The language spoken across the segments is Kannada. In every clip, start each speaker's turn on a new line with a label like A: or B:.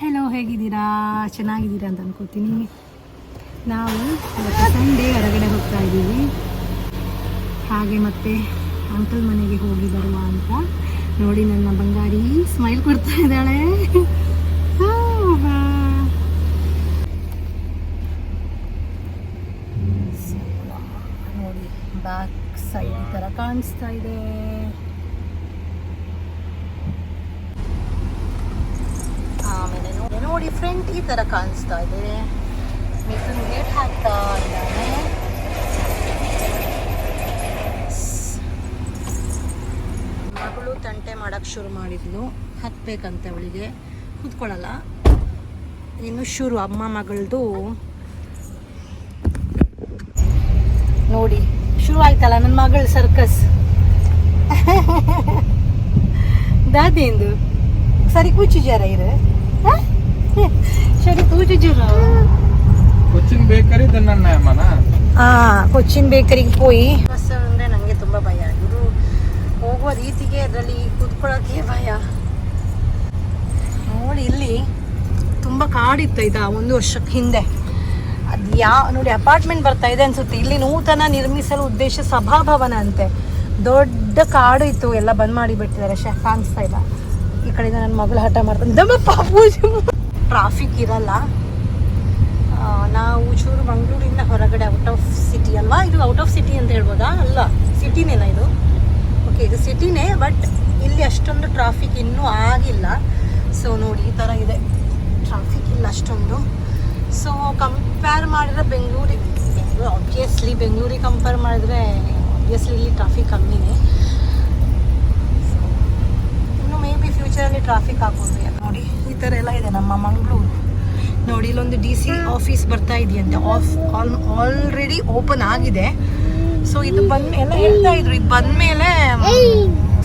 A: ಹೆಲೋ ಹೇಗಿದ್ದೀರಾ? ಚೆನ್ನಾಗಿದ್ದೀರಾ ಅಂತ ಅನ್ಕೋತೀನಿ. ನಾವು ಸಂಡೆ ಹೊರಗಡೆ ಹೋಗ್ತಾ ಇದ್ದೀವಿ. ಹಾಗೆ ಮತ್ತೆ ಅಂಕಲ್ ಮನೆಗೆ ಹೋಗಿ ಬರುವ ಅಂತ ನೋಡಿ ನನ್ನ ಬಂಗಾರಿ ಸ್ಮೈಲ್ ಕೊಡ್ತಾ ಇದ್ದಾಳೆ. ನೋಡಿ ಬ್ಯಾಕ್ ಸೈಡ್ ಥರ ಕಾಣಿಸ್ತಾ ಇದೆ ಆಮೇಲೆ ನೋಡಿ ನೋಡಿ ಫ್ರಂಟ್ ಈ ಥರ ಕಾಣಿಸ್ತಾ ಇದೆ. ಮಿಥುನ್ ಗೇಟ್ ಹಾಕ್ತಾ ಇದ್ದಾನೆ ಮಗಳು ತಂಟೆ ಮಾಡಕ್ಕೆ ಶುರು ಮಾಡಿದ್ಲು. ಹತ್ಬೇಕಂತೆ ಅವಳಿಗೆ. ಕೂತ್ಕೊಳ್ಳಲ್ಲ. ಇನ್ನು ಶುರು, ಅಮ್ಮ ಮಗಳದು. ನೋಡಿ, ಶುರು ಆಯ್ತಲ್ಲ ನನ್ನ ಮಗಳ ಸರ್ಕಸ್ ದಾದೇಂದು ಸರಿ, ಕೂಚಿ ಜರ ಇರ. ಹ?
B: ಕೊಚ್ಚಿನ್ ಬೇಕರಿ
A: ಹಾ ಕೊಚ್ಚಿನ್ ಬೇಕರಿಗೆ ಹೋಗಿ ಬಸ್ ಅಂದ್ರೆ ನನಗೆ ತುಂಬಾ ಭಯ. ಇದು ಹೋಗುವ ರೀತಿಗೆ ಅದರಲ್ಲಿ ಕೂತ್ಕೊಳ್ಳೋಕೆ ಭಯ. ನೋಡಿ ಇಲ್ಲಿ ತುಂಬಾ ಕಾಡಿತ್ತು ಇದ ಒಂದು ವರ್ಷಕ್ಕೆ ಹಿಂದೆ. ಅದು ಯಾವ ನೋಡಿ ಅಪಾರ್ಟ್ಮೆಂಟ್ ಬರ್ತಾ ಇದೆ ಅನ್ಸುತ್ತೆ. ಇಲ್ಲಿ ನೂತನ ನಿರ್ಮಿಸಲು ಉದ್ದೇಶ ಸಭಾಭವನ ಅಂತೆ. ದೊಡ್ಡ ಕಾಡು ಇತ್ತು ಎಲ್ಲ ಬಂದ್ ಮಾಡಿ ಬಿಟ್ಟಿದ್ದಾರೆ. ಶೇ ಕಾಣಿಸ್ತಾ ಇಲ್ಲ. ಈ ಕಡೆಯಿಂದ ನನ್ನ ಮಗಳು ಹಠ ಮಾಡ್ತಾನೆ ದಮ್ಮ ಪಾಪೂಜಿ ಟ್ರಾಫಿಕ್ ಇರಲ್ಲ. ನಾವು ಚೂರು ಮಂಗಳೂರಿಂದ ಹೊರಗಡೆ ಔಟ್ ಆಫ್ ಸಿಟಿ ಅಲ್ವಾ? ಇದು ಔಟ್ ಆಫ್ ಸಿಟಿ ಅಂತ ಹೇಳ್ಬೋದಾ? ಅಲ್ಲ ಸಿಟಿನೇನ ಇದು? ಓಕೆ ಇದು ಸಿಟಿನೇ ಬಟ್ ಇಲ್ಲಿ ಅಷ್ಟೊಂದು ಟ್ರಾಫಿಕ್ ಇನ್ನೂ ಆಗಿಲ್ಲ. ಸೊ ನೋಡಿ, ಈ ಥರ ಇದೆ. ಟ್ರಾಫಿಕ್ ಇಲ್ಲ ಅಷ್ಟೊಂದು. ಸೊ ಕಂಪೇರ್ ಮಾಡಿದ್ರೆ ಬೆಂಗಳೂರಿಗೆ ಬೆಂಗಳೂರು ಆಬ್ವಿಯಸ್ಲಿ ಬೆಂಗಳೂರಿಗೆ ಕಂಪೇರ್ ಮಾಡಿದ್ರೆ ಆಬ್ವಿಯಸ್ಲಿ ಇಲ್ಲಿ ಟ್ರಾಫಿಕ್ ಕಮ್ಮಿನೇ. ಇನ್ನು ಮೇ ಬಿ ಫ್ಯೂಚರಲ್ಲಿ ಟ್ರಾಫಿಕ್ ಹಾಕೋದು ನೋಡಿ? ಥರ ಎಲ್ಲ ಇದೆ ನಮ್ಮ ಮಂಗಳೂರು. ನೋಡಿ, ಇಲ್ಲೊಂದು ಡಿ ಸಿ ಆಫೀಸ್ ಬರ್ತಾ ಇದೆಯಂತೆ. ಆಫ್ ಆಲ್ ಆಲ್ರೆಡಿ ಓಪನ್ ಆಗಿದೆ. ಸೊ ಇದು ಬಂದ ಎಲ್ಲ ಹೇಳ್ತಾ ಇದ್ರು, ಇದು ಬಂದಮೇಲೆ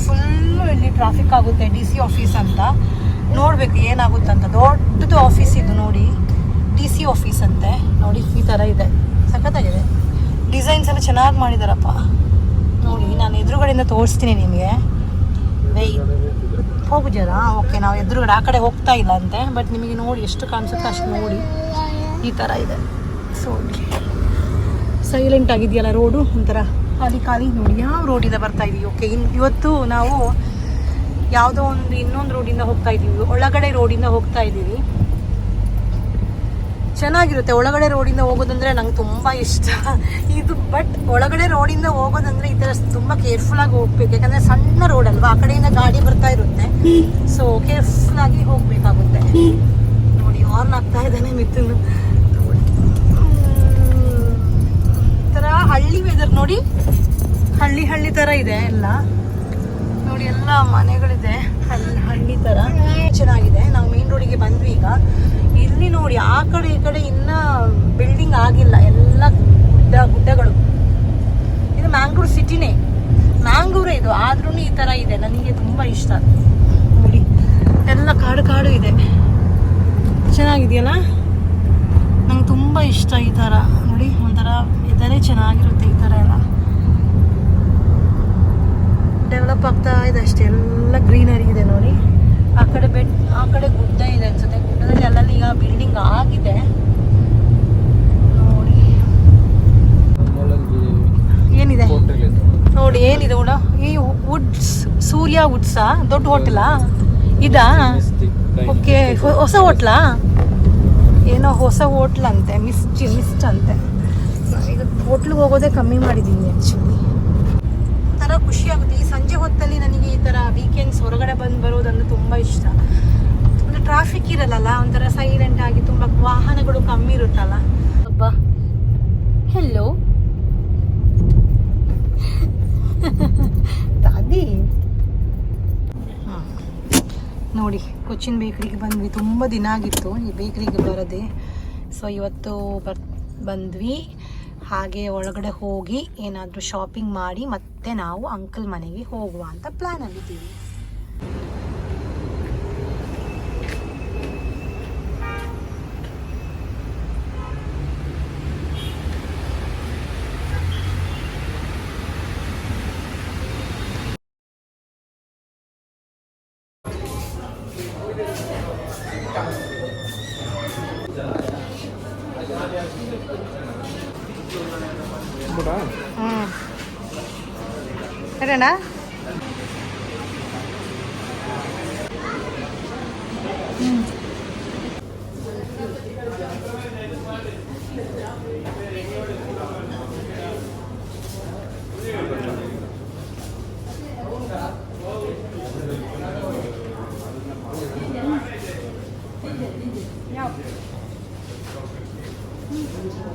A: ಫುಲ್ಲು ಇಲ್ಲಿ ಟ್ರಾಫಿಕ್ ಆಗುತ್ತೆ ಡಿ ಸಿ ಆಫೀಸ್ ಅಂತ. ನೋಡಬೇಕು ಏನಾಗುತ್ತೆ ಅಂತ. ದೊಡ್ಡದು ಆಫೀಸ್ ಇದು ನೋಡಿ. ಡಿ ಸಿ ಆಫೀಸ್ ಅಂತೆ. ನೋಡಿ, ಈ ಥರ ಇದೆ. ಸಖತ್ತಾಗಿದೆ. ಡಿಸೈನ್ಸ್ ಎಲ್ಲ ಚೆನ್ನಾಗಿ ಮಾಡಿದಾರಪ್ಪ. ನೋಡಿ, ನಾನು ಎದುರುಗಡೆಯಿಂದ ತೋರಿಸ್ತೀನಿ ನಿಮಗೆ. ವೈ ಹೋಗು ಜರ ಓಕೆ ನಾವು ಎದುರುಗಡೆ ಆ ಕಡೆ ಹೋಗ್ತಾ ಇಲ್ಲ ಅಂತೆ ಬಟ್ ನಿಮಗೆ ನೋಡಿ ಎಷ್ಟು ಕಾಣಿಸುತ್ತೆ ಅಷ್ಟು ನೋಡಿ. ಈ ಥರ ಇದೆ. ಸೊ ಸೈಲೆಂಟ್ ಆಗಿದೆಯಲ್ಲ ರೋಡು ಒಂಥರ ಖಾಲಿ ಖಾಲಿ ನೋಡಿ ಯಾವ ರೋಡಿಂದ ಬರ್ತಾ ಇದೀವಿ. ಓಕೆ ಇನ್ ಇವತ್ತು ನಾವು ಯಾವುದೋ ಒಂದು ಇನ್ನೊಂದು ರೋಡಿಂದ ಹೋಗ್ತಾ ಇದ್ದೀವಿ ಒಳಗಡೆ ರೋಡಿಂದ ಹೋಗ್ತಾ ಇದ್ದೀವಿ ಚೆನ್ನಾಗಿರುತ್ತೆ. ಒಳಗಡೆ ರೋಡಿಂದ ಹೋಗೋದಂದ್ರೆ ನಂಗೆ ತುಂಬ ಇಷ್ಟ. ಇದು ಬಟ್ ಒಳಗಡೆ ರೋಡಿಂದ ಹೋಗೋದಂದ್ರೆ ಈ ಥರ ತುಂಬ ಕೇರ್ಫುಲ್ ಆಗಿ ಹೋಗ್ಬೇಕು. ಯಾಕಂದ್ರೆ ಸಣ್ಣ ರೋಡ್ ಅಲ್ವಾ? ಆ ಕಡೆಯಿಂದ ಗಾಡಿ ಬರ್ತಾ ಇರುತ್ತೆ. ಸೊ ಕೇರ್ಫುಲ್ ಆಗಿ ಹೋಗ್ಬೇಕಾಗುತ್ತೆ. ನೋಡಿ ಆರ್ನ್ ಆಗ್ತಾ ಇದ್ದಾನೆ ಮಿಥುನ್. ಥರ ಹಳ್ಳಿ ವೆದರ್ ನೋಡಿ. ಹಳ್ಳಿ ಹಳ್ಳಿ ಥರ ಇದೆ ಎಲ್ಲ. ನೋಡಿ ಎಲ್ಲ ಮನೆಗಳಿದೆ. ಹಳ್ಳಿ ಹಳ್ಳಿ ಥರ ಚೆನ್ನಾಗಿದೆ. ನಾವು ಮೇನ್ ರೋಡಿಗೆ ಬಂದ್ವಿ ಈಗ. ಇಲ್ಲಿ ನೋಡಿ ಆ ಕಡೆ ಈ ಕಡೆ ಇನ್ನ ಬಿಲ್ಡಿಂಗ್ ಆಗಿಲ್ಲ. ಎಲ್ಲ ಗುಡ್ಡ, ಗುಡ್ಡಗಳು. ಇದು ಮ್ಯಾಂಗ್ಳೂರ್ ಸಿಟಿನೇ ಮ್ಯಾಂಗ್ಳೂರೇ ಇದು. ಆದ್ರೂ ಈ ಥರ ಇದೆ. ನನಗೆ ತುಂಬ ಇಷ್ಟ. ನೋಡಿ. ಎಲ್ಲ ಕಾಡು ಕಾಡು ಇದೆ. ಚೆನ್ನಾಗಿದೆಯಲ್ಲ? ನಂಗೆ ತುಂಬ ಇಷ್ಟ ಈ ಥರ ನೋಡಿ, ಒಂಥರ ಇದರೇ ಚೆನ್ನಾಗಿರುತ್ತೆ ಈ ಥರ ಎಲ್ಲ. ಡೆವಲಪ್ ಆಗ್ತಾ ಇದೆ ಅಷ್ಟೇ. ಎಲ್ಲ ಗ್ರೀನರಿ ಇದೆ ನೋಡಿ. ಆ ಕಡೆ ಬೆಟ್, ಆ ಕಡೆ ಗುಡ್ಡ ಇದೆ ಅನ್ಸುತ್ತೆ. ಗುಡ್ಡದಲ್ಲಿ ಅಲ್ಲಲ್ಲಿ ಈಗ ಬಿಲ್ಡಿಂಗ್ ಆಗಿದೆ. ನೋಡಿ. ಏನಿದೆ? ನೋಡಿ, ಏನಿದೆ ಉಡ ಈ ವುಡ್ಸ್ ಸೂರ್ಯ ವುಡ್ಸಾ ದೊಡ್ಡ ಹೋಟೆಲಾ ಇದಾ? ಓಕೆ ಹೊಸ ಹೋಟ್ಲಾ ಏನೋ ಹೊಸ ಹೋಟ್ಲ್ ಅಂತೆ. ಮಿಸ್ಟ್ ಅಂತೆ. ಈಗ ಹೋಟ್ಲಿಗೆ ಹೋಗೋದೇ ಕಮ್ಮಿ ಮಾಡಿದ್ದೀನಿ ಆ್ಯಕ್ಚುಲಿ ಖುಷಿ ಆಗುತ್ತೆ. ಈ ಸಂಜೆ ಹೊತ್ತಲ್ಲಿ ನನಗೆ ಈ ಥರ ವೀಕೆಂಡ್ಸ್ ಹೊರಗಡೆ ಬಂದು ಬರೋದಂದ್ರೆ ತುಂಬ ಇಷ್ಟ. ಅಂದರೆ ಟ್ರಾಫಿಕ್ ಇರಲ್ಲ ಒಂಥರ ಸೈಲೆಂಟ್ ಆಗಿ ತುಂಬ ವಾಹನಗಳು ಕಮ್ಮಿ ಇರುತ್ತಲ್ಲ. ಒಬ್ಬ ಹೆಲೋ ದಾದಿ. ನೋಡಿ ಕೊಚ್ಚಿನ್ ಬೇಕ್ರಿಗೆ ಬಂದ್ವಿ. ತುಂಬ ದಿನ ಆಗಿತ್ತು ಈ ಬೇಕ್ರಿಗೆ ಬರದೆ. ಸೊ ಇವತ್ತು ಬರ್ ಬಂದ್ವಿ. ಹಾಗೆ ಒಳಗಡೆ ಹೋಗಿ ಏನಾದರೂ ಶಾಪಿಂಗ್ ಮಾಡಿ ಮತ್ತೆ ನಾವು ಅಂಕಲ್ ಮನೆಗೆ ಹೋಗುವ ಅಂತ ಪ್ಲ್ಯಾನಲ್ಲಿದ್ದೀವಿ
B: À?
A: Ừ. Thế rồi ఏంటండా Yeah. Ừ. ಸರಿನಾ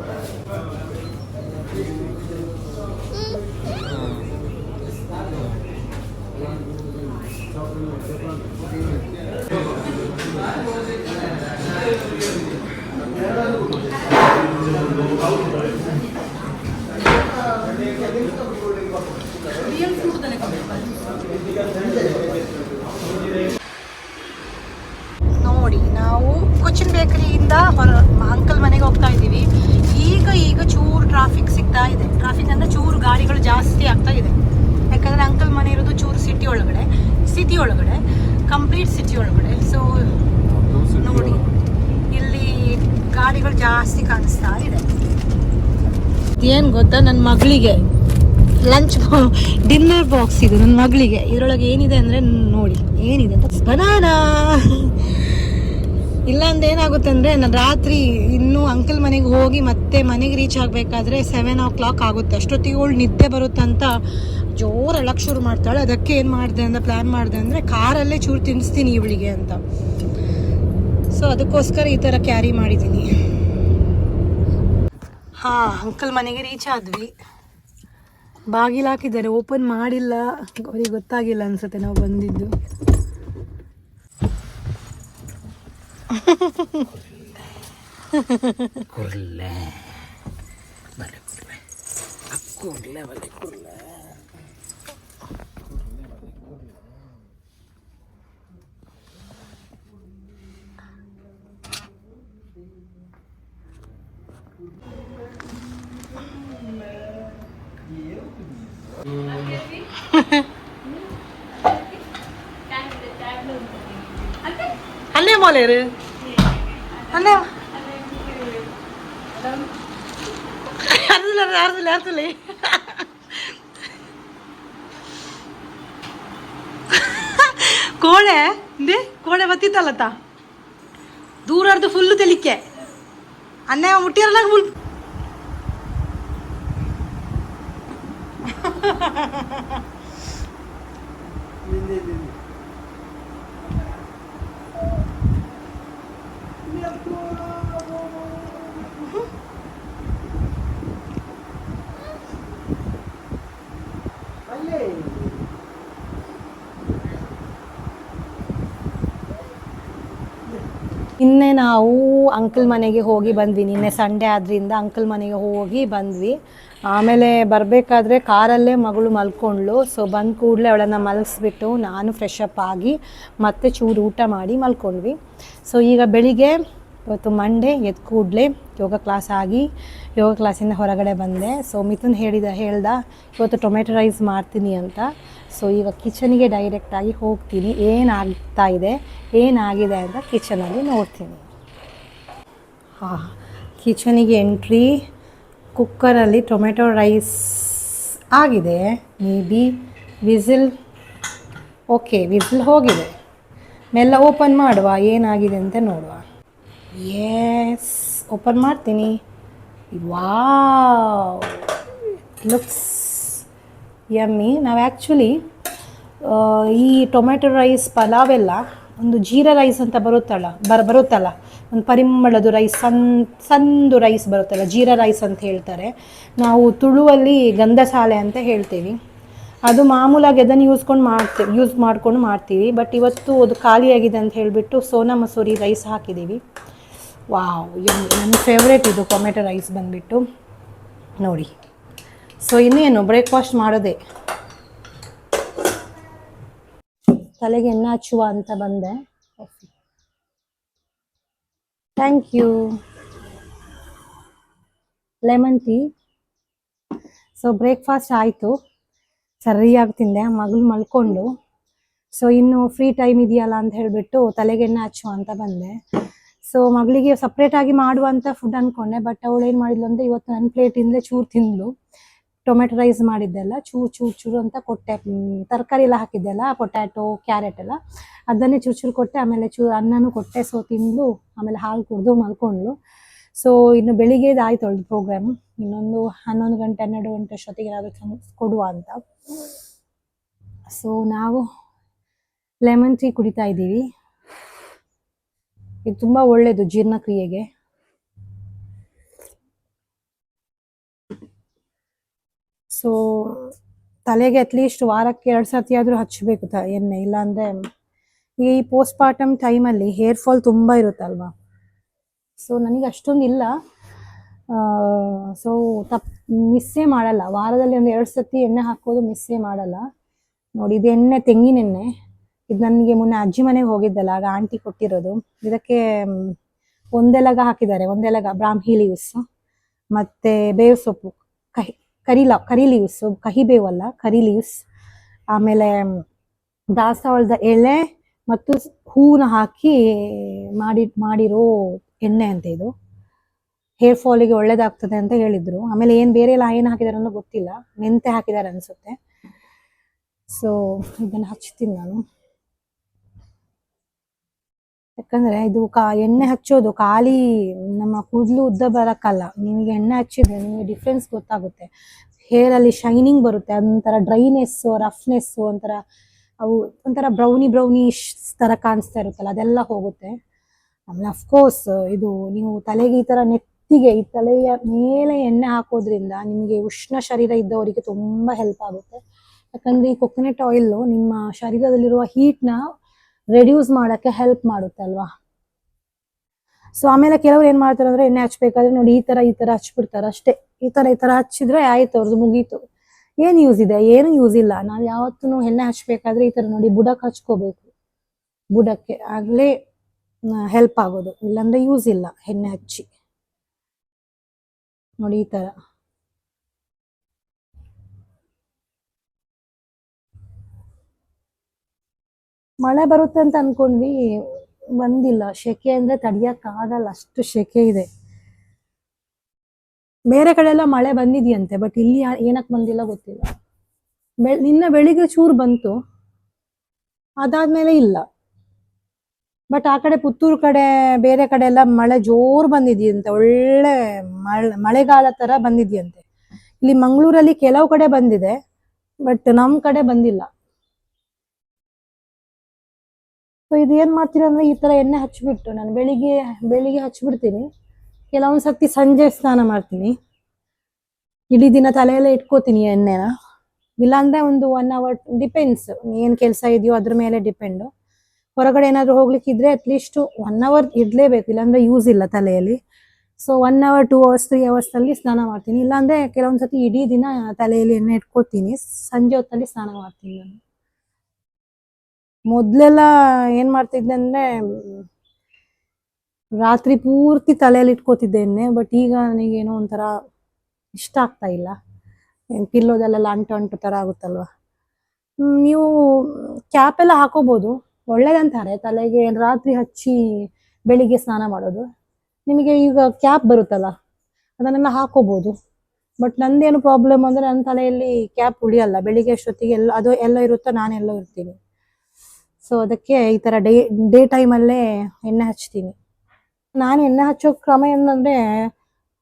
A: ನೋಡಿ ನಾವು ಕೊಚ್ಚಿನ್ ಬೇಕರಿಯಿಂದ ಹೊರ ಅಂಕಲ್ ಮನೆಗೆ ಹೋಗ್ತಾ ಇದ್ದೀವಿ ಈಗ ಈಗ ಚೂರು ಟ್ರಾಫಿಕ್ ಸಿಗ್ತಾ ಇದೆ ಟ್ರಾಫಿಕ್ ಅಂದ್ರೆ ಚೂರು ಗಾಡಿಗಳು ಜಾಸ್ತಿ ಆಗ್ತಾ ಇದೆ ಯಾಕಂದ್ರೆ ಅಂಕಲ್ ಮನೆ ಇರೋದು ಚೂರು ಸಿಟಿ ಒಳಗಡೆ ಸಿಟಿ ಒಳಗಡೆ ಕಂಪ್ಲೀಟ್ ಸಿಟಿ ಒಳಗಡೆ ಸೊ ನೋಡಿ ಇಲ್ಲಿ ಗಾಡಿಗಳು ಜಾಸ್ತಿ ಕಾಣಿಸ್ತಾ ಇದೆ ಏನು ಗೊತ್ತಾ ನನ್ನ ಮಗಳಿಗೆ ಲಂಚ್ ಡಿನ್ನರ್ ಬಾಕ್ಸ್ ಇದು ನನ್ನ ಮಗಳಿಗೆ. ಇದರೊಳಗೆ ಏನಿದೆ ಅಂದರೆ ನೋಡಿ, ಏನಿದೆ ಅಂತ ಬನಾನಾ ಇಲ್ಲಾಂದ್ರೆ ಏನಾಗುತ್ತೆ ಅಂದರೆ ನಾನು ರಾತ್ರಿ ಇನ್ನೂ ಅಂಕಲ್ ಮನೆಗೆ ಹೋಗಿ ಮತ್ತೆ ಮನೆಗೆ ರೀಚ್ ಆಗಬೇಕಾದ್ರೆ ಸೆವೆನ್ ಓ ಕ್ಲಾಕ್ ಆಗುತ್ತೆ. ಅಷ್ಟೊತ್ತಿಗೆ ನಿದ್ದೆ ಬರುತ್ತಂತ ಜೋರು ಅಳಕ್ಕೆ ಶುರು ಮಾಡ್ತಾಳೆ. ಅದಕ್ಕೆ ಏನು ಮಾಡಿದೆ ಅಂತ ಪ್ಲ್ಯಾನ್ ಮಾಡಿದೆ ಅಂದರೆ ಕಾರಲ್ಲೇ ಚೂರು ತಿನ್ನಿಸ್ತೀನಿ ಇವಳಿಗೆ ಅಂತ. ಸೊ ಅದಕ್ಕೋಸ್ಕರ ಈ ಥರ ಕ್ಯಾರಿ ಮಾಡಿದ್ದೀನಿ. ಹಾಂ ಅಂಕಲ್ ಮನೆಗೆ ರೀಚ್ ಆದ್ವಿ. ಬಾಗಿಲು ಹಾಕಿದ್ದಾರೆ ಓಪನ್ ಮಾಡಿಲ್ಲ. ಅವ್ರಿಗೆ ಗೊತ್ತಾಗಿಲ್ಲ ಅನ್ಸುತ್ತೆ ನಾವು ಬಂದಿದ್ದು.
B: ಕುರ್ಲೆ. ಬಲೆ ಕುರ್ಲೆ ಕುರ್ಲೆ ಬಲೆ ಕುರ್ಲೆ.
A: ಅಲ್ಲೇ ಮೋಲೇರು ಅಲ್ಲೇ ಅರ್ಧಲ್ಲ ಅರ್ಧಲ್ಲ ಅರ್ಧಲ್ಲ ಕೋಳೆ ಇಂದೆ ಕೋಳೆ ಬತ್ತಿತ್ತಲ್ಲತ್ತ ದೂರಾಡ್ದು ಫುಲ್ಲು ತೆಲಿಕೆ ಅನ್ನೇ ಮುಟ್ಟಿರಲ್ಲ ಫುಲ್ ನಿನ್ನೆ ನಾವು ಅಂಕಲ್ ಮನೆಗೆ ಹೋಗಿ ಬಂದ್ವಿ. ನಿನ್ನೆ ಸಂಡೇ ಆದ್ರಿಂದ ಅಂಕಲ್ ಮನೆಗೆ ಹೋಗಿ ಬಂದ್ವಿ. ಆಮೇಲೆ ಬರಬೇಕಾದ್ರೆ ಕಾರಲ್ಲೇ ಮಗಳು ಮಲ್ಕೊಂಡ್ಳು. ಸೊ ಬಂದ ಕೂಡಲೇ ಅವಳನ್ನು ಮಲಗಿಸ್ಬಿಟ್ಟು ನಾನು ಫ್ರೆಶ್ ಅಪ್ ಆಗಿ ಮತ್ತೆ ಚೂರು ಊಟ ಮಾಡಿ ಮಲ್ಕೊಂಡ್ವಿ. ಸೊ ಈಗ ಬೆಳಿಗ್ಗೆ ಇವತ್ತು ಮಂಡೇ ಎದ್ದು ಕೂಡಲೇ ಯೋಗ ಕ್ಲಾಸ್ ಆಗಿ ಯೋಗ ಕ್ಲಾಸಿಂದ ಹೊರಗಡೆ ಬಂದೆ. ಸೊ ಮಿಥುನ್ ಹೇಳಿದ, ಹೇಳ್ದ, ಇವತ್ತು ಟೊಮೆಟೊ ರೈಸ್ ಮಾಡ್ತೀನಿ ಅಂತ. ಸೊ ಈಗ ಕಿಚನಿಗೆ ಡೈರೆಕ್ಟಾಗಿ ಹೋಗ್ತೀನಿ. ಏನಾಗ್ತಾ ಇದೆ, ಏನಾಗಿದೆ ಅಂತ ಕಿಚನಲ್ಲಿ ನೋಡ್ತೀನಿ. ಹಾಂ ಕಿಚನಿಗೆ ಎಂಟ್ರಿ ಕುಕ್ಕರಲ್ಲಿ ಟೊಮೆಟೊ ರೈಸ್ ಆಗಿದೆ. Maybe whistle okay whistle ಹೋಗಿದೆ. ಮೆಲ್ಲ ಓಪನ್ ಮಾಡುವ, ಏನಾಗಿದೆ ಅಂತ ನೋಡುವ. ಎಸ್ ಓಪನ್ ಮಾಡ್ತೀನಿ ವಾವ್ ಲುಕ್ಸ್ ಯಮ್ಮಿ ನಾವು ಆ್ಯಕ್ಚುಲಿ ಈ ಟೊಮೆಟೊ ರೈಸ್ ಪಲಾವ್ ಎಲ್ಲ ಒಂದು ಜೀರಾ ರೈಸ್ ಅಂತ ಬರುತ್ತಲ್ಲ, ಬರ, ಬರುತ್ತಲ್ಲ. ಒಂದು ಪರಿಮಳದ ರೈಸ್ ಸಣ್ಣ ಸಣ್ಣದು ರೈಸ್ ಬರುತ್ತಲ್ಲ, ಜೀರಾ ರೈಸ್ ಅಂತ ಹೇಳ್ತಾರೆ. ನಾವು ತುಳುವಲ್ಲಿ ಗಂಧಸಾಲೆ ಅಂತ ಹೇಳ್ತೀವಿ. ಅದು ಮಾಮೂಲಾಗಿ ಅದನ್ನು ಯೂಸ್ಕೊಂಡು ಮಾಡ್ತೀವಿ ಯೂಸ್ ಮಾಡ್ಕೊಂಡು ಮಾಡ್ತೀವಿ. ಬಟ್ ಇವತ್ತು ಅದು ಖಾಲಿಯಾಗಿದೆ ಅಂತ ಹೇಳಿಬಿಟ್ಟು ಸೋನಾ ಮಸೂರಿ ರೈಸ್ ಹಾಕಿದ್ದೀವಿ. ವಾವ್ ಯಮ್ಮಿ ನನ್ನ ಫೇವ್ರೇಟ್ ಇದು, ಟೊಮೆಟೊ ರೈಸ್ ಬಂದುಬಿಟ್ಟು. ನೋಡಿ. ಸೊ ಇನ್ನೇನು ಬ್ರೇಕ್ಫಾಸ್ಟ್ ಮಾಡೋದೇ? ತಲೆಗೆ ಎಣ್ಣೆ ಹಚ್ಚುವ ಅಂತ ಬಂದೆ. Thank you lemon tea so breakfast ಆಯಿತು. ಸರಿಯಾಗಿ ತಿಂದೆ, ಮಗಳು ಮಲ್ಕೊಂಡು. ಸೊ ಇನ್ನು ಫ್ರೀ ಟೈಮ್ ಇದೆಯಲ್ಲ ಅಂತ ಹೇಳಿಬಿಟ್ಟು ತಲೆಗೆ ಎಣ್ಣೆ ಹಚ್ಚುವ ಅಂತ ಬಂದೆ. ಸೊ ಮಗಳಿಗೆ ಸಪ್ರೇಟ್ ಆಗಿ ಮಾಡುವಂತ ಫುಡ್ ಅನ್ಕೊಂಡೆ ಬಟ್ ಅವಳು ಏನ್ ಮಾಡಿದ್ಲು ಅಂದ್ರೆ ಇವತ್ತು ನನ್ನ ಪ್ಲೇಟಿಂದಲೇ ಚೂರು ತಿಂದ್ಲು. ಟೊಮೆಟೊ ರೈಸ್ ಮಾಡಿದ್ದೆಲ್ಲ ಚೂರು ಚೂರು ಚೂರು ಅಂತ ಕೊಟ್ಟೆ. ತರಕಾರಿ ಎಲ್ಲ ಹಾಕಿದ್ದೆಲ್ಲ ಪೊಟ್ಯಾಟೊ ಕ್ಯಾರೆಟ್ ಎಲ್ಲ. ಅದನ್ನೇ ಚೂರು ಚೂರು ಕೊಟ್ಟೆ, ಆಮೇಲೆ ಚೂ ಅನ್ನನೂ ಕೊಟ್ಟೆ. ಸೊ ತಿಂದು ಆಮೇಲೆ ಹಾಲು ಕುಡಿದು ಮಲ್ಕೊಂಡ್ಲು ಸೊ ಇನ್ನು ಬೆಳಿಗ್ಗೆ ಆಯ್ತು ಅವಳದು ಪ್ರೋಗ್ರಾಮ್ ಇನ್ನೊಂದು ಹನ್ನೊಂದು ಗಂಟೆ, ಹನ್ನೆರಡು ಗಂಟೆ ಅಷ್ಟೊತ್ತಿಗೆ ಏನಾದರೂ ಕೊಡುವ ಅಂತ. ಸೊ ನಾವು ಲೆಮನ್ ಟೀ ಕುಡಿತಾ ಇದ್ದೀವಿ. ಇದು ತುಂಬ ಒಳ್ಳೆಯದು ಜೀರ್ಣಕ್ರಿಯೆಗೆ. ಸೊ ತಲೆಗೆ ಅಟ್ಲೀಸ್ಟ್ ವಾರಕ್ಕೆ ಎರಡು ಸರ್ತಿ ಆದರೂ ಹಚ್ಚಬೇಕು ತ, ಎಣ್ಣೆ, ಇಲ್ಲಾಂದರೆ ಈ ಪೋಸ್ಟ್ ಪಾರ್ಟಮ್ ಟೈಮಲ್ಲಿ ಹೇರ್ ಫಾಲ್ ತುಂಬ ಇರುತ್ತಲ್ವಾ? ಸೊ ನನಗೆ ಅಷ್ಟೊಂದು ಇಲ್ಲ. ಸೊ ತಪ್ ಮಿಸ್ಸೇ ಮಾಡಲ್ಲ. ವಾರದಲ್ಲಿ ಒಂದು ಎರಡು ಸತಿ ಎಣ್ಣೆ ಹಾಕೋದು ಮಿಸ್ಸೇ ಮಾಡಲ್ಲ. ನೋಡಿ, ಇದು ಎಣ್ಣೆ ತೆಂಗಿನ ಎಣ್ಣೆ ಇದು ನನಗೆ ಮೊನ್ನೆ ಅಜ್ಜಿ ಮನೆಗೆ ಹೋಗಿದ್ದಲ್ಲ, ಆಗ ಆಂಟಿ ಕೊಟ್ಟಿರೋದು. ಇದಕ್ಕೆ ಒಂದೆಲಗ ಹಾಕಿದ್ದಾರೆ ಒಂದೆಲಗ ಬ್ರಾಹ್ಮಿ ಲೀವ್ಸ್ ಮತ್ತೆ ಬೇವು ಸೊಪ್ಪು, ಕಹಿ, ಕರಿಲ ಕರಿ ಲೀವ್ಸ್ ಕಹಿ ಅಲ್ಲ ಕರಿ ಲೀವ್ಸ್ ಆಮೇಲೆ ದಾಸವಾಳದ ಎಳೆ ಮತ್ತು ಹೂವನ್ನ ಹಾಕಿ ಮಾಡಿ, ಮಾಡಿರೋ ಎಣ್ಣೆ ಅಂತ ಇದು. ಹೇರ್ ಫಾಲಿಗೆ ಒಳ್ಳೇದಾಗ್ತದೆ ಅಂತ ಹೇಳಿದ್ರು. ಆಮೇಲೆ ಏನು ಬೇರೆ ಎಲ್ಲ ಏನು ಹಾಕಿದಾರೆ ಅನ್ನೋ ಗೊತ್ತಿಲ್ಲ. ಮೆಂತೆ ಹಾಕಿದ್ದಾರೆ ಅನ್ಸುತ್ತೆ. ಸೊ ಇದನ್ನು ಹಚ್ತೀನಿ ನಾನು. ಯಾಕಂದ್ರೆ ಇದು ಕಾ, ಎಣ್ಣೆ ಹಚ್ಚೋದು ಖಾಲಿ ನಮ್ಮ ಕೂದಲು ಉದ್ದ ಬರಕ್ಕಲ್ಲ. ನಿಮಗೆ ಎಣ್ಣೆ ಹಚ್ಚಿದ್ರೆ ನಿಮಗೆ ಡಿಫ್ರೆನ್ಸ್ ಗೊತ್ತಾಗುತ್ತೆ. ಅಲ್ಲಿ ಶೈನಿಂಗ್ ಬರುತ್ತೆ, ಒಂಥರ ಡ್ರೈನೆಸ್ಸು ರಫ್ನೆಸ್ಸು ಒಂಥರ, ಅವು ಒಂಥರ ಬ್ರೌನಿ ಬ್ರೌನಿಶ್ ತರ ಕಾಣಿಸ್ತಾ ಇರುತ್ತಲ್ಲ, ಅದೆಲ್ಲ ಹೋಗುತ್ತೆ. ಆಮೇಲೆ ಅಫ್ಕೋರ್ಸ್ ಇದು ನೀವು ತಲೆಗೆ ಈ ತರ ನೆತ್ತಿಗೆ, ಈ ತಲೆಯ ಮೇಲೆ ಎಣ್ಣೆ ಹಾಕೋದ್ರಿಂದ ನಿಮಗೆ ಉಷ್ಣ ಶರೀರ ಇದ್ದವರಿಗೆ ತುಂಬಾ ಹೆಲ್ಪ್ ಆಗುತ್ತೆ. ಯಾಕಂದ್ರೆ ಈ ಕೊಕೊನೆಟ್ ಆಯಿಲ್ ನಿಮ್ಮ ಶರೀರದಲ್ಲಿರುವ ಹೀಟ್ನ ರೆಡ್ಯೂಸ್ ಮಾಡೋಕ್ಕೆ ಹೆಲ್ಪ್ ಮಾಡುತ್ತೆ ಅಲ್ವಾ? ಸೊ ಆಮೇಲೆ ಕೆಲವರು ಏನ್ ಮಾಡ್ತಾರೆ ಅಂದ್ರೆ ಎಣ್ಣೆ ಹಚ್ಬೇಕಾದ್ರೆ ನೋಡಿ ಈ ತರ ಈ ತರ ಹಚ್ಬಿಡ್ತಾರೆ ಅಷ್ಟೇ. ಈ ತರ ಈ ತರ ಹಚ್ಚಿದ್ರೆ ಆಯ್ತು ಅವ್ರದ್ದು ಮುಗೀತು. ಏನ್ ಯೂಸ್ ಇದೆ? ಏನು ಯೂಸ್ ಇಲ್ಲ. ನಾವು ಯಾವತ್ತೂ ಎಣ್ಣೆ ಹಚ್ಬೇಕಾದ್ರೆ ಈ ತರ ನೋಡಿ ಬುಡಕ್ಕೆ ಹಚ್ಕೋಬೇಕು. ಬುಡಕ್ಕೆ. ಆಗ್ಲೇ ಹೆಲ್ಪ್ ಆಗೋದು. ಇಲ್ಲಾಂದ್ರೆ ಯೂಸ್ ಇಲ್ಲ ಎಣ್ಣೆ ಹಚ್ಚಿ. ನೋಡಿ ಈ ತರ. ಮಳೆ ಬರುತ್ತೆ ಅಂತ ಅನ್ಕೊಂಡ್ವಿ. ಬಂದಿಲ್ಲ. ಸೆಕೆ ಅಂದ್ರೆ ತಡಿಯಕ್ ಆಗಲ್ಲ. ಅಷ್ಟು ಸೆಕೆ ಇದೆ. ಬೇರೆ ಕಡೆ ಎಲ್ಲ ಮಳೆ ಬಂದಿದ್ಯಂತೆ ಬಟ್ ಇಲ್ಲಿ ಏನಕ್ ಬಂದಿಲ್ಲ ಗೊತ್ತಿಲ್ಲ. ಬೆ ನಿನ್ನೆ ಬೆಳಿಗ್ಗೆ ಚೂರು ಬಂತು. ಅದಾದ್ಮೇಲೆ ಇಲ್ಲ. ಬಟ್ ಆ ಕಡೆ ಪುತ್ತೂರು ಕಡೆ, ಬೇರೆ ಕಡೆ ಎಲ್ಲ ಮಳೆ ಜೋರು ಬಂದಿದ್ಯಂತೆ. ಒಳ್ಳೆ ಮಳೆ, ಮಳೆಗಾಲ ತರ ಬಂದಿದ್ಯಂತೆ. ಇಲ್ಲಿ ಮಂಗಳೂರಲ್ಲಿ ಕೆಲವು ಕಡೆ ಬಂದಿದೆ ಬಟ್ ನಮ್ ಕಡೆ ಬಂದಿಲ್ಲ. ಸೊ ಇದು ಏನ್ ಮಾಡ್ತೀನಿ ಅಂದ್ರೆ ಈ ತರ ಎಣ್ಣೆ ಹಚ್ಬಿಟ್ಟು ನಾನು ಬೆಳಿಗ್ಗೆ ಬೆಳಿಗ್ಗೆ ಹಚ್ಬಿಡ್ತೀನಿ. ಕೆಲವೊಂದ್ ಸರ್ತಿ ಸಂಜೆ ಸ್ನಾನ ಮಾಡ್ತೀನಿ. ಇಡೀ ದಿನ ತಲೆಯಲ್ಲೇ ಇಟ್ಕೋತೀನಿ ಎಣ್ಣೆನ. ಇಲ್ಲಾಂದ್ರೆ ಒಂದು ಒನ್ ಅವರ್ ಡಿಪೆಂಡ್ಸ್ ಏನ್ ಕೆಲಸ ಇದೆಯೋ ಅದ್ರ ಮೇಲೆ ಡಿಪೆಂಡ್ ಹೊರಗಡೆ ಏನಾದ್ರು ಹೋಗ್ಲಿಕ್ಕಿದ್ರೆ ಅಟ್ಲೀಸ್ಟ್ ಒನ್ ಅವರ್ ಇಡ್ಲೇಬೇಕು, ಇಲ್ಲಾಂದ್ರೆ ಯೂಸ್ ಇಲ್ಲ ತಲೆಯಲ್ಲಿ. So one hour two hours three hours ಅಲ್ಲಿ ಸ್ನಾನ ಮಾಡ್ತೀನಿ. ಇಲ್ಲಾಂದ್ರೆ ಕೆಲವೊಂದು ಸತಿ ಇಡೀ ದಿನ ತಲೆಯಲ್ಲಿ ಎಣ್ಣೆ ಇಟ್ಕೋತೀನಿ ಸಂಜೆ ಹೊತ್ತಲ್ಲಿ ಸ್ನಾನ ಮಾಡ್ತೀನಿ ನಾನು. ಮೊದ್ಲೆಲ್ಲ ಏನ್ ಮಾಡ್ತಿದ್ದೆ ಅಂದ್ರೆ, ರಾತ್ರಿ ಪೂರ್ತಿ ತಲೆಯಲ್ಲಿ ಇಟ್ಕೋತಿದ್ದೆ ಎಣ್ಣೆ ಬಟ್ ಈಗ ನನಗೇನೋ ಒಂಥರ ಇಷ್ಟ ಆಗ್ತಾ ಇಲ್ಲ. ಪಿಲ್ಲೋದಲ್ಲೆಲ್ಲ ಅಂಟು ಅಂಟು ತರ ಆಗುತ್ತಲ್ವಾ? ನೀವು ಕ್ಯಾಪ್ ಎಲ್ಲ ಹಾಕೋಬಹುದು ಒಳ್ಳೇದಂತಾರೆ. ತಲೆಗೆ ರಾತ್ರಿ ಹಚ್ಚಿ ಬೆಳಿಗ್ಗೆ ಸ್ನಾನ ಮಾಡೋದು. ನಿಮಗೆ ಈಗ ಕ್ಯಾಪ್ ಬರುತ್ತಲ್ಲ, ಅದನ್ನೆಲ್ಲ ಹಾಕೋಬಹುದು ಬಟ್ ನಂದೇನು ಪ್ರಾಬ್ಲಮ್ ಅಂದ್ರೆ ನನ್ನ ತಲೆಯಲ್ಲಿ ಕ್ಯಾಪ್ ಉಳಿಯಲ್ಲ. ಬೆಳಿಗ್ಗೆ ಅಷ್ಟೊತ್ತಿಗೆ ಎಲ್ಲ, ಅದು ಎಲ್ಲ ಇರುತ್ತೋ ನಾನೆಲ್ಲೋ ಇರ್ತೀನಿ. ಸೊ ಅದಕ್ಕೆ ಈ ತರ ಡೇ ಡೇ ಟೈಮಲ್ಲೇ ಎಣ್ಣೆ ಹಚ್ತೀನಿ. ನಾನು ಎಣ್ಣೆ ಹಚ್ಚೋ ಕ್ರಮ ಏನಂದ್ರೆ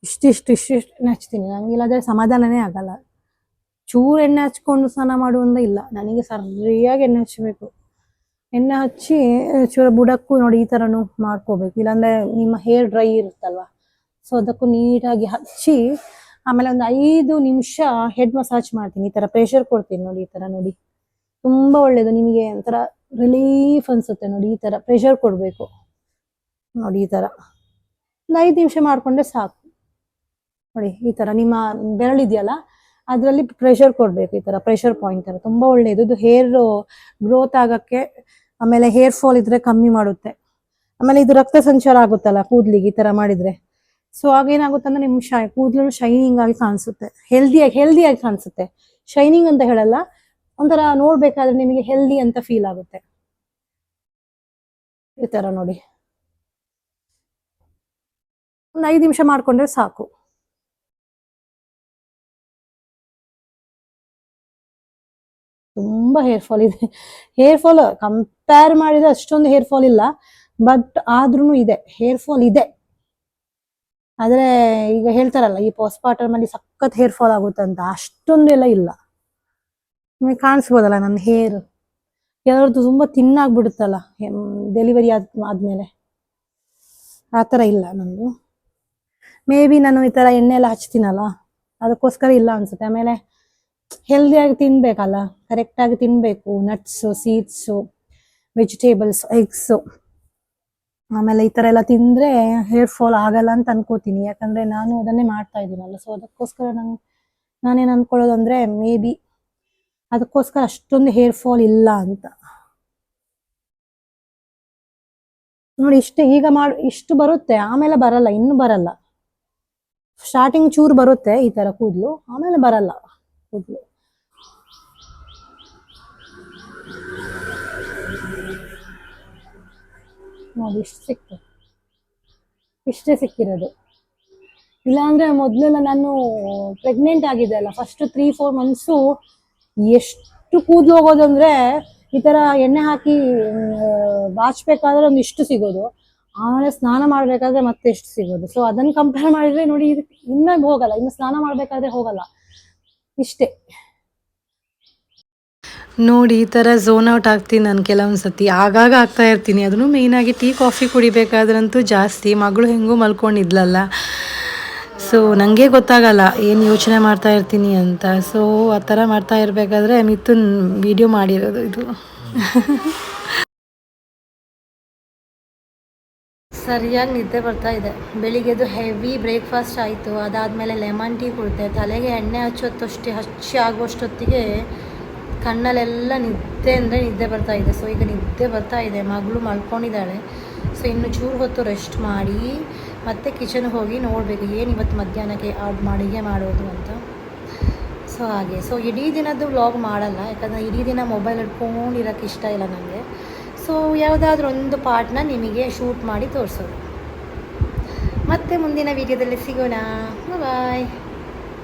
A: ಇಷ್ಟಿಷ್ಟು ಇಷ್ಟಿಷ್ಟು ಎಣ್ಣೆ ಹಚ್ತೀನಿ. ನನಗೆ ಇಲ್ಲಾಂದ್ರೆ ಸಮಾಧಾನನೇ ಆಗಲ್ಲ. ಚೂರು ಎಣ್ಣೆ ಹಚ್ಕೊಂಡು ಸ್ನಾನ ಮಾಡುವಂತ ಇಲ್ಲ. ನನಗೆ ಸರಿಯಾಗಿ ಎಣ್ಣೆ ಹಚ್ಚಬೇಕು. ಎಣ್ಣೆ ಹಚ್ಚಿ ಚೂರು ಬುಡಕ್ಕೂ ನೋಡಿ ಈ ಥರನೂ ಮಾಡ್ಕೋಬೇಕು. ಇಲ್ಲಾಂದ್ರೆ ನಿಮ್ಮ ಹೇರ್ ಡ್ರೈ ಇರುತ್ತಲ್ವಾ? ಸೊ ಅದಕ್ಕೂ ನೀಟಾಗಿ ಹಚ್ಚಿ, ಆಮೇಲೆ ಒಂದು ಐದು ನಿಮಿಷ ಹೆಡ್ ಮಸಾಜ್ ಮಾಡ್ತೀನಿ. ಈ ಥರ ಪ್ರೆಷರ್ ಕೊಡ್ತೀನಿ ನೋಡಿ ಈ ಥರ ನೋಡಿ. ತುಂಬಾ ಒಳ್ಳೇದು. ನಿಮಗೆ ಒಂಥರ ರಿಲೀಫ್ ಅನಿಸುತ್ತೆ ನೋಡಿ ಈ ಥರ ಪ್ರೆಷರ್ ಕೊಡಬೇಕು. ನೋಡಿ ಈ ಥರ ಒಂದು ಐದು ನಿಮಿಷ ಮಾಡಿಕೊಂಡ್ರೆ ಸಾಕು. ನೋಡಿ ಈ ಥರ ನಿಮ್ಮ ಬೆರಳಿದೆಯಲ್ಲ, ಅದರಲ್ಲಿ ಪ್ರೆಷರ್ ಕೊಡಬೇಕು ಈ ಥರ ಪ್ರೆಷರ್ ಪಾಯಿಂಟ್ ಥರ ತುಂಬ ಒಳ್ಳೆಯದು ಇದು ಹೇರ್ ಗ್ರೋತ್ ಆಗೋಕ್ಕೆ, ಆಮೇಲೆ ಹೇರ್ ಫಾಲ್ ಇದ್ರೆ ಕಮ್ಮಿ ಮಾಡುತ್ತೆ. ಆಮೇಲೆ ಇದು ರಕ್ತ ಸಂಚಾರ ಆಗುತ್ತಲ್ಲ ಕೂದಲಿಗೆ ಈ ಥರ ಮಾಡಿದರೆ. ಸೊ ಆಗೇನಾಗುತ್ತೆ ಅಂದ್ರೆ ನಿಮ್ಮ ಶೈ, ಕೂದಲು ಶೈನಿಂಗ್ ಆಗಿ ಕಾಣಿಸುತ್ತೆ. ಹೆಲ್ದಿಯಾಗಿ ಹೆಲ್ದಿಯಾಗಿ ಕಾಣಿಸುತ್ತೆ. ಶೈನಿಂಗ್ ಅಂತ ಹೇಳಲ್ಲ ಒಂಥರ ನೋಡ್ಬೇಕಾದ್ರೆ ನಿಮಗೆ ಹೆಲ್ದಿ ಅಂತ ಫೀಲ್ ಆಗುತ್ತೆ. ಈ ತರ ನೋಡಿ. ಒಂದು ಐದು ನಿಮಿಷ ಮಾಡ್ಕೊಂಡ್ರೆ ಸಾಕು. ತುಂಬಾ ಹೇರ್ ಫಾಲ್ ಇದೆ. ಹೇರ್ ಫಾಲ್ ಕಂಪೇರ್ ಮಾಡಿದ್ರೆ ಅಷ್ಟೊಂದು ಹೇರ್ ಫಾಲ್ ಇಲ್ಲ ಬಟ್ ಆದ್ರೂ ಇದೆ. ಹೇರ್ ಫಾಲ್ ಇದೆ. ಆದ್ರೆ ಈಗ ಹೇಳ್ತಾರಲ್ಲ, ಈ ಪೋಸ್ಟ್ಮಾರ್ಟಮ್ ಅಲ್ಲಿ ಸಖತ್ ಹೇರ್ ಫಾಲ್ ಆಗುತ್ತೆ ಅಂತ. ಅಷ್ಟೊಂದು ಎಲ್ಲ ಇಲ್ಲ. ನಿಮಗೆ ಕಾಣಿಸ್ಬೋದಲ್ಲ ನನ್ನ ಹೇರ್ ಕೆಲವ್ರದ್ದು ತುಂಬಾ ತಿನ್ನಾಗ್ಬಿಡುತ್ತಲ್ಲ ಡೆಲಿವರಿ ಆದ, ಆದ್ಮೇಲೆ. ಆ ಥರ ಇಲ್ಲ ನಂದು. ಮೇ ಬಿ ನಾನು ಈ ಥರ ಎಣ್ಣೆ ಎಲ್ಲ ಹಚ್ತೀನಲ್ಲ, ಅದಕ್ಕೋಸ್ಕರ ಇಲ್ಲ ಅನ್ಸುತ್ತೆ. ಆಮೇಲೆ ಹೆಲ್ದಿಯಾಗಿ ತಿನ್ಬೇಕಲ್ಲ ಕರೆಕ್ಟಾಗಿ ತಿನ್ಬೇಕು. ನಟ್ಸು ಸೀಡ್ಸು ವೆಜಿಟೇಬಲ್ಸ್ ಎಗ್ಸು ಆಮೇಲೆ ಈ ಥರ ಎಲ್ಲ ತಿಂದರೆ ಹೇರ್ ಫಾಲ್ ಆಗಲ್ಲ ಅಂತ ಅನ್ಕೋತೀನಿ. ಯಾಕಂದರೆ ನಾನು ಅದನ್ನೇ ಮಾಡ್ತಾ ಇದ್ದೀನಲ್ಲ ಸೊ ಅದಕ್ಕೋಸ್ಕರ ನಂಗೆ ನಾನೇನು ಅಂದ್ಕೊಳ್ಳೋದು ಅಂದರೆ ಮೇ ಬಿ ಅದಕ್ಕೋಸ್ಕರ ಅಷ್ಟೊಂದು ಹೇರ್ ಫಾಲ್ ಇಲ್ಲ ಅಂತ. ನೋಡಿ ಇಷ್ಟು ಈಗ ಮಾಡ, ಇಷ್ಟು ಬರುತ್ತೆ, ಆಮೇಲೆ ಬರಲ್ಲ, ಇನ್ನು ಬರಲ್ಲ. ಸ್ಟಾರ್ಟಿಂಗ್ ಚೂರು ಬರುತ್ತೆ ಈ ತರ ಕೂದಲು, ಆಮೇಲೆ ಬರಲ್ಲ ಕೂದಲು. ನೋಡಿ ಇಷ್ಟು ಸಿಕ್ತು. ಇಷ್ಟೇ ಸಿಕ್ಕಿರೋದು. ಇಲ್ಲಾಂದ್ರೆ ಮೊದಲೆಲ್ಲ ನಾನು ಪ್ರೆಗ್ನೆಂಟ್ ಆಗಿದ್ದೆ ಅಲ್ಲ ಫಸ್ಟ್ ತ್ರೀ ಫೋರ್ ಮಂತ್ಸು ಎಷ್ಟು ಕೂದಲು ಹೋಗೋದು ಅಂದ್ರೆ ಈ ತರ ಎಣ್ಣೆ ಹಾಕಿ ಬಾಚ್ಬೇಕಾದ್ರೆ ಒಂದು ಇಷ್ಟು ಸಿಗೋದು. ಆಮೇಲೆ ಸ್ನಾನ ಮಾಡ್ಬೇಕಾದ್ರೆ ಮತ್ತೆ ಎಷ್ಟು ಸಿಗೋದು. ಸೊ ಅದನ್ನ ಕಂಪೇರ್ ಮಾಡಿದ್ರೆ ನೋಡಿ, ಇದು ಇನ್ನೂ ಹೋಗಲ್ಲ. ಇನ್ನು ಸ್ನಾನ ಮಾಡ್ಬೇಕಾದ್ರೆ ಹೋಗಲ್ಲ. ಇಷ್ಟೇ. ನೋಡಿ, ಈ ಥರ ಝೋನ್ ಔಟ್ ಆಗ್ತೀನಿ ನಾನು ಕೆಲವೊಂದು ಸತಿ ಆಗಾಗ ಆಗ್ತಾ ಇರ್ತೀನಿ. ಅದನ್ನು ಮೇಯ್ನಾಗಿ ಟೀ ಕಾಫಿ ಕುಡಿಬೇಕಾದ್ರಂತೂ ಜಾಸ್ತಿ. ಮಗಳು ಹೆಂಗೂ ಮಲ್ಕೊಂಡಿದ್ಲಲ್ಲ. ಸೊ ನನಗೆ ಗೊತ್ತಾಗಲ್ಲ, ಏನು ಯೋಚನೆ ಮಾಡ್ತಾ ಇರ್ತೀನಿ ಅಂತ. ಸೊ ಆ ಥರ ಮಾಡ್ತಾ ಇರಬೇಕಾದ್ರೆ ಮಿಥುನ್ ವಿಡಿಯೋ ಮಾಡಿರೋದು ಇದು. ಸರಿಯಾಗಿ ನಿದ್ದೆ ಬರ್ತಾ ಇದೆ. ಬೆಳಿಗ್ಗೆದು ಹೆವಿ ಬ್ರೇಕ್ಫಾಸ್ಟ್ ಆಯಿತು. ಅದಾದಮೇಲೆ ಲೆಮನ್ ಟೀ ಕುಡಿದೆ. ತಲೆಗೆ ಎಣ್ಣೆ ಹಚ್ಚೋತ್ತಷ್ಟೇ, ಹಚ್ಚಿ ಆಗುವಷ್ಟೊತ್ತಿಗೆ ಕಣ್ಣಲ್ಲೆಲ್ಲ ನಿದ್ದೆ ಅಂದರೆ ನಿದ್ದೆ ಬರ್ತಾ ಇದೆ. ಸೊ ಈಗ ನಿದ್ದೆ ಬರ್ತಾ ಇದೆ. ಮಗಳು ಮಲ್ಕೊಂಡಿದ್ದಾಳೆ. ಸೊ ಇನ್ನು ಚೂರು ಹೊತ್ತು ರೆಸ್ಟ್ ಮಾಡಿ ಮತ್ತೆ ಕಿಚನ್ ಹೋಗಿ ನೋಡಬೇಕು, ಏನು ಇವತ್ತು ಮಧ್ಯಾಹ್ನಕ್ಕೆ ಆರ್ಡ್ ಅಡುಗೆ ಮಾಡೋದು ಅಂತ. ಸೊ ಹಾಗೆ. ಸೊ ಇಡೀ ದಿನದ್ದು ವ್ಲಾಗ್ ಮಾಡಲ್ಲ, ಯಾಕಂದರೆ ಇಡೀ ದಿನ ಮೊಬೈಲ್ ಇಟ್ಕೊಂಡಿರೋಕ್ಕೆ ಇಷ್ಟ ಇಲ್ಲ ನನಗೆ ಸೊ ಯಾವುದಾದ್ರೂ ಒಂದು ಪಾರ್ಟ್ನ ನಿಮಗೆ ಶೂಟ್ ಮಾಡಿ ತೋರಿಸೋದು. ಮತ್ತೆ ಮುಂದಿನ ವೀಡಿಯೋದಲ್ಲಿ ಸಿಗೋಣ. ಬಾಯ್